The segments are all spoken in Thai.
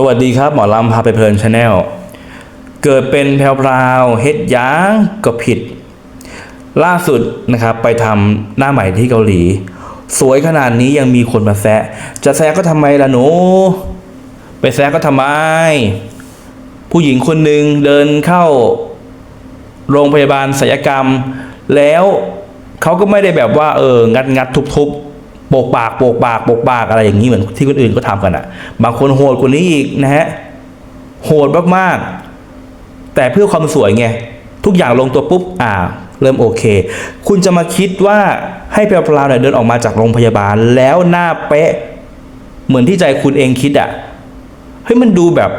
สวัสดีครับหมอลำพาไปเพลินชาแนลเกิดเป็นแพรวพราวเฮ็ดยางก็ผิด ล่าสุดนะครับไปทำหน้าใหม่ที่เกาหลี สวยขนาดนี้ยังมีคนมาแซะ จะแซะก็ทำไมล่ะหนู ไปแซะก็ทำไม ผู้หญิงคนหนึ่งเดินเข้า โรงพยาบาลศัลยกรรม แล้วเขาก็ไม่ได้แบบว่าเออ งัดงัดทุบทุบ โปกปากโปกปากโปกปากอะไรอย่างนี้เหมือนที่คนอื่นก็ทำกันอะบางคนโหดกว่านี้อีกนะฮะโหดมากๆ แต่เพื่อความสวยไงทุกอย่างลงตัวปุ๊บอ่า เริ่มโอเค คุณจะมาคิดว่าให้แพรวๆเนี่ยเดินออกมาจากโรงพยาบาลแล้วหน้าเป๊ะ เหมือนที่ใจคุณเองคิดอะเฮ้ยมันดูแบบ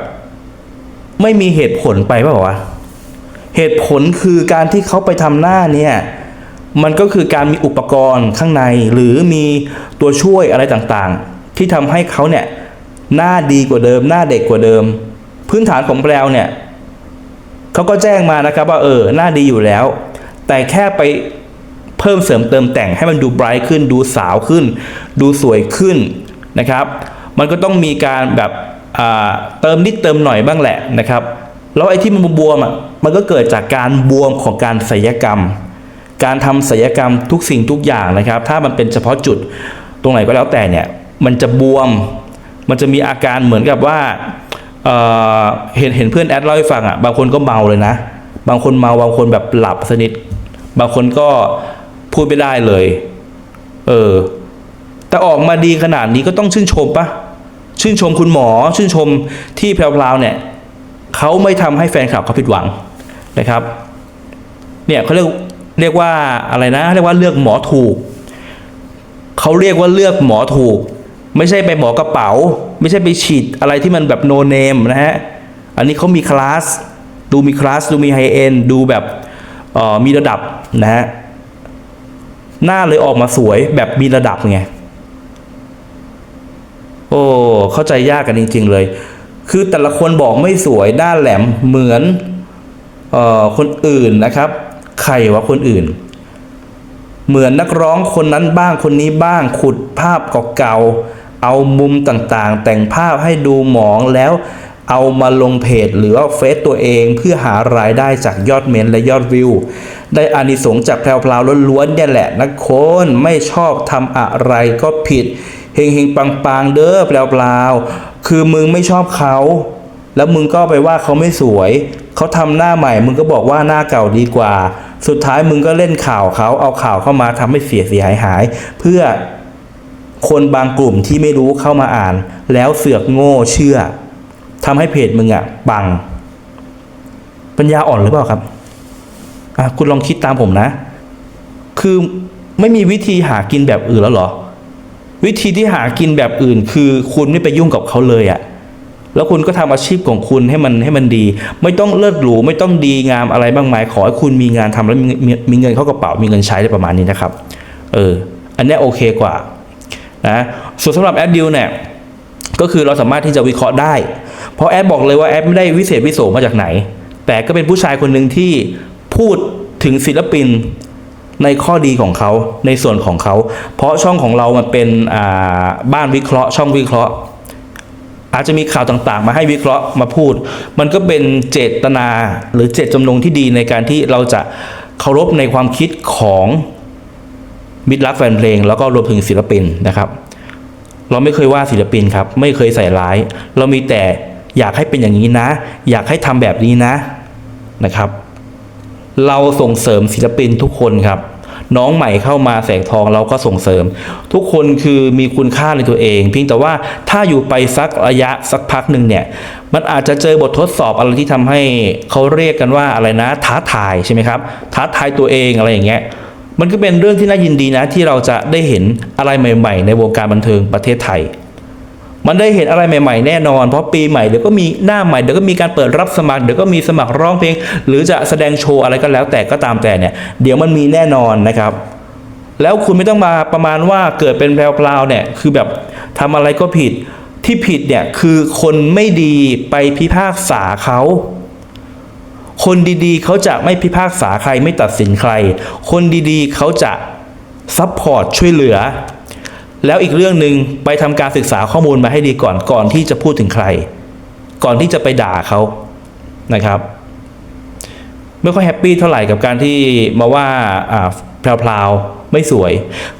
ไม่มีเหตุผลไปเปล่าวะเหตุผลคือการที่เขาไปทำหน้าเนี่ย มันก็คือการมีอุปกรณ์ข้างในหรือมีตัวช่วยอะไรต่างๆ ที่ทำให้เขาเนี่ยหน้าดีกว่าเดิม หน้าเด็กกว่าเดิม พื้นฐานของแปลวเนี่ยเขาก็แจ้งมานะครับว่าเออหน้าดีอยู่แล้ว แต่แค่ไปเพิ่มเสริมเติมแต่งให้มันดูไบรท์ขึ้น ดูสาวขึ้น ดูสวยขึ้นนะครับ มันก็ต้องมีการแบบเติมนิดเติมหน่อยบ้างแหละนะครับ แล้วไอ้ที่มันบวมอะมันก็เกิดจากการบวมของการศัลยกรรม การทำศัลยกรรมทุกสิ่งทุกอย่างนะครับ ถ้ามันเป็นเฉพาะจุดตรงไหนก็แล้วแต่เนี่ยมันจะบวม มันจะมีอาการเหมือนกับว่าเเห็นเห็นเพื่อนแอดเล่าให้ฟังอะบางคนก็เมาเลยนะ บางคนเมาบางคนแบบหลับสนิทบางคนก็พูดไม่ได้เลย เออ แต่ออกมาดีขนาดนี้ก็ต้องชื่นชมปะชื่นชมคุณหมอ ชื่นชมที่แพรวๆเนี่ยเขาไม่ทำให้แฟนคลับเขาผิดหวังนะครับ เนี่ยเขาเรียก เรียกว่าอะไรนะ เรียกว่าเลือกหมอถูก เขาเรียกว่าเลือกหมอถูก ไม่ใช่ไปหมอกระเป๋า ไม่ใช่ไปฉีดอะไรที่มันแบบโนเนมนะฮะ อันนี้เขามีคลาส ดูมีคลาส ดูมีไฮเอ็นดูแบบมีระดับนะฮะ หน้าเลยออกมาสวยแบบมีระดับไง โอ้ เข้าใจยากกันจริง ๆ เลย คือแต่ละคนบอกไม่สวยหน้าแหลมเหมือนออคนอื่นนะครับ ใครวะคนอื่น เหมือนนักร้องคนนั้นบ้างคนนี้บ้างขุดภาพเก่าๆเอามุมต่างๆ แต่งภาพให้ดูหมองแล้วเอามาลงเพจหรือว่าเฟซตัวเองเพื่อหารายได้จากยอดเมนและยอดวิว ได้อานิสงส์จากแพรวๆล้วนๆเนี่ยแหละนะคนไม่ชอบทำอะไรก็ผิดเฮงๆปังๆเด้อแปลวๆคือมึงไม่ชอบเขา แล้วมึงก็ไปว่าเขาไม่สวย เขาทำหน้าใหม่มึงก็บอกว่าหน้าเก่าดีกว่า สุดท้ายมึงก็เล่นข่าวเขาเอาข่าวเข้ามาทำให้เสียเสียหายหาย เพื่อคนบางกลุ่มที่ไม่รู้เข้ามาอ่าน แล้วเสือกโง่เชื่อทำให้เพจมึงอะปัง ปัญญาอ่อนหรือเปล่าครับอะคุณลองคิดตามผมนะ คือไม่มีวิธีหากินแบบอื่นแล้วเหรอ วิธีที่หากินแบบอื่น คือคุณไม่ไปยุ่งกับเขาเลยอะ แล้วคุณก็ทำอาชีพของคุณให้มันให้มันดี ไม่ต้องเลิศหรูไม่ต้องดีงามอะไรบ้างมายขอให้คุณมีงานทำแล้วมีมีมีเงินเข้ากระเป๋ามีเงินใช้ได้ประมาณนี้นะครับ เออ อันนี้โอเคกว่านะส่วนสำหรับแอดดิวเนี่ยก็คือเราสามารถที่จะวิเคราะห์ได้ เพราะแอดบอกเลยว่าแอดไม่ได้วิเศษวิโสมาจากไหน แต่ก็เป็นผู้ชายคนหนึ่งที่พูดถึงศิลปินในข้อดีของเขาในส่วนของเขา เพราะช่องของเรามันเป็นอ่าบ้านวิเคราะห์ ช่องวิเคราะห์ อาจจะมีข่าวต่างๆ มาให้วิเคราะห์มาพูด มันก็เป็นเจตนาหรือเจตจำนงที่ดีในการที่เราจะเคารพในความคิดของมิตรรักแฟนเพลง แล้วก็รวมถึงศิลปินนะครับ เราไม่เคยว่าศิลปินครับ ไม่เคยใส่ร้าย เรามีแต่อยากให้เป็นอย่างนี้นะ อยากให้ทำแบบนี้นะนะครับ เราส่งเสริมศิลปินทุกคนครับ น้องใหม่เข้ามาแสงทองเราก็ส่งเสริม ทุกคนคือมีคุณค่าในตัวเอง เพียงแต่ว่าถ้าอยู่ไปสักระยะสักพักหนึ่งเนี่ยมันอาจจะเจอบททดสอบอะไรที่ทำให้เขาเรียกกันว่าอะไรนะ ท้าทายใช่ไหมครับ ท้าทายตัวเองอะไรอย่างเงี้ยมันก็เป็นเรื่องที่น่ายินดีนะที่เราจะได้เห็นอะไรใหม่ ๆ ในวงการบันเทิงประเทศไทย มันได้เห็นอะไรใหม่ ๆ แน่นอน เพราะปีใหม่เดี๋ยวก็มีหน้าใหม่เดี๋ยวก็มีการเปิดรับสมัครเดี๋ยวก็มีสมัครร้องเพลง หรือจะแสดงโชว์อะไรก็แล้วแต่ก็ตามแต่เนี่ยเดี๋ยวมันมีแน่นอนนะครับ แล้วคุณไม่ต้องมาประมาณว่าเกิดเป็นแพรวๆเนี่ยคือแบบทำอะไรก็ผิดที่ผิดเนี่ยคือคนไม่ดีไปพิพากษาเขาคนดีๆ เขาจะไม่พิพากษาใครไม่ตัดสินใคร คนดีๆ เขาจะซัพพอร์ตช่วยเหลือ แล้วอีกเรื่องหนึ่งไปทำการศึกษาข้อมูลมาให้ดีก่อนก่อนที่จะพูดถึงใคร ก่อนที่จะไปด่าเขานะครับ ไม่ค่อยแฮปปี้เท่าไหร่กับการที่มาว่าอ่าพลาวๆไม่สวย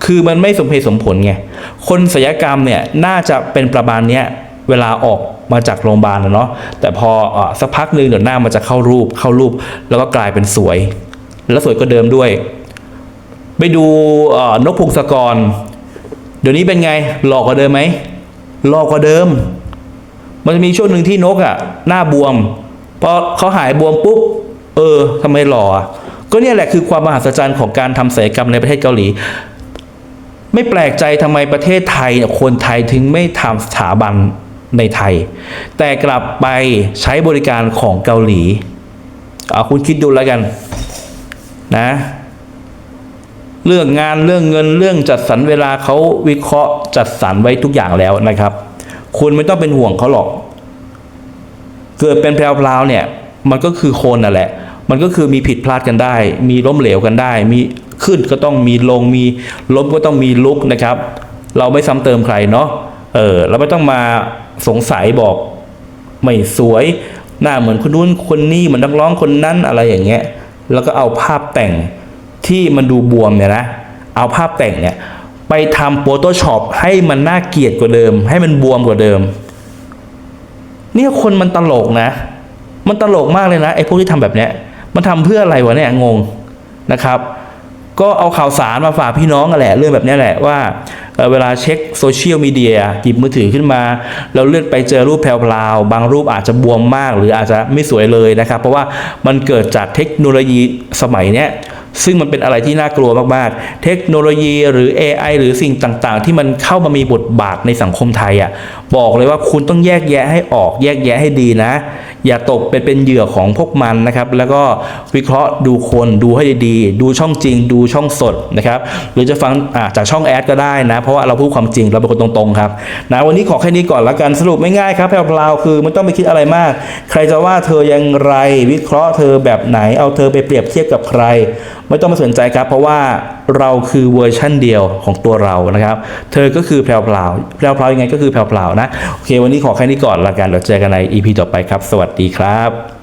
คือมันไม่สมเหตุสมผลไงคนศัลยกรรมเนี่ยน่าจะเป็นประมาณเนี้ยเวลาออกมาจากโรงพยาบาลนะเนาะแต่พออสักพักหนึ่งเดี๋ยวหน้ามันจะเข้ารูปเข้ารูป แล้วก็กลายเป็นสวย แล้วสวยก็เดิมด้วย ไปดูนกพงศกร เดี๋ยวนี้เป็นไงหลอกกว่าเดิมไหมหลอกกว่าเดิม มันจะมีช่วงหนึ่งที่นกอะ หน้าบวมพอเขาหายบวมปุ๊บ เออทำไมหล่ออก็เนี่ยแหละคือความมหัศจรรย์ของการทำศัลยกรรมในประเทศเกาหลี ไม่แปลกใจทำไมประเทศไทยคนไทยถึงไม่ทำสถาบันในไทย แต่กลับไปใช้บริการของเกาหลีเอาคุณคิดดูแล้วกัน นะ เรื่องงานเรื่องเงินเรื่องจัดสรรเวลาเขาวิเคราะห์จัดสรรไว้ทุกอย่างแล้วนะครับ คุณไม่ต้องเป็นห่วงเขาหรอก เกิดเป็นแพรวๆเนี่ย มันก็คือคนน่ะแหละ มันก็คือมีผิดพลาดกันได้ มีล้มเหลวกันได้ มีขึ้นก็ต้องมีลงมีล้มก็ต้องมีลุกนะครับ เราไม่ซ้ำเติมใครเนาะเออเราไม่ต้องมาสงสัยบอก ไม่สวย หน้าเหมือนคนนู้นคนนี้เหมือนนักร้องคนนั้นอะไรอย่างเงี้ย แล้วก็เอาภาพแต่ง ที่มันดูบวมเนี่ยนะ เอาภาพแต่งเนี่ย ไปทำโฟโต้ช็อปให้มันน่าเกลียดกว่าเดิม ให้มันบวมกว่าเดิม เนี่ยคนมันตลกนะ มันตลกมากเลยนะไอ้พวกที่ทำแบบเนี้ย มันทำเพื่ออะไรวะเนี่ยงงนะครับ ก็เอาข่าวสารมาฝากพี่น้องกันแหละ เรื่องแบบนี้แหละว่าเเวลาเช็คโซเชียลมีเดียหยิบมือถือขึ้นมา เราเลื่อนไปเจอรูปแพรวๆบางรูปอาจจะบวมมาก หรืออาจจะไม่สวยเลยนะครับ เพราะว่ามันเกิดจากเทคโนโลยีสมัยเนี้ย ซึ่งมันเป็นอะไรที่น่ากลัวมากๆ เทคโนโลยีหรือ AI หรือสิ่งต่างๆ ที่มันเข้ามามีบทบาทในสังคมไทยอะบอกเลยว่าคุณต้องแยกแยะให้ออกแยกแยะให้ดีนะ อย่าตกเป็นเป็นเหยื่อของพวกมันนะครับ แล้วก็วิเคราะห์ดูคนดูให้ดีๆดูช่องจริง ดูช่องสดนะครับ หรือจะฟังจากช่องแอดก็ได้นะ เพราะว่าเราพูดความจริงเราเป็นคนตรงๆครับนะวันนี้ขอแค่นี้ก่อนละกันสรุปไม่ง่ายครับแพรวๆคือไม่ต้องไปคิดอะไรมาก ใครจะว่าเธอยังไรวิเคราะห์เธอแบบไหนเอาเธอไปเปรียบเทียบกับใคร ไม่ต้องมาสนใจครับ เพราะว่า เราคือเวอร์ชั่นเดียวของตัวเรานะครับ เธอก็คือแพรวพลาวแพรวพลาวยังไงก็คือแพรวพลาวนะ โอเค วันนี้ขอแค่นี้ก่อนละกันเดี๋ยวเจอกันใน EP ต่อไปครับ สวัสดีครับ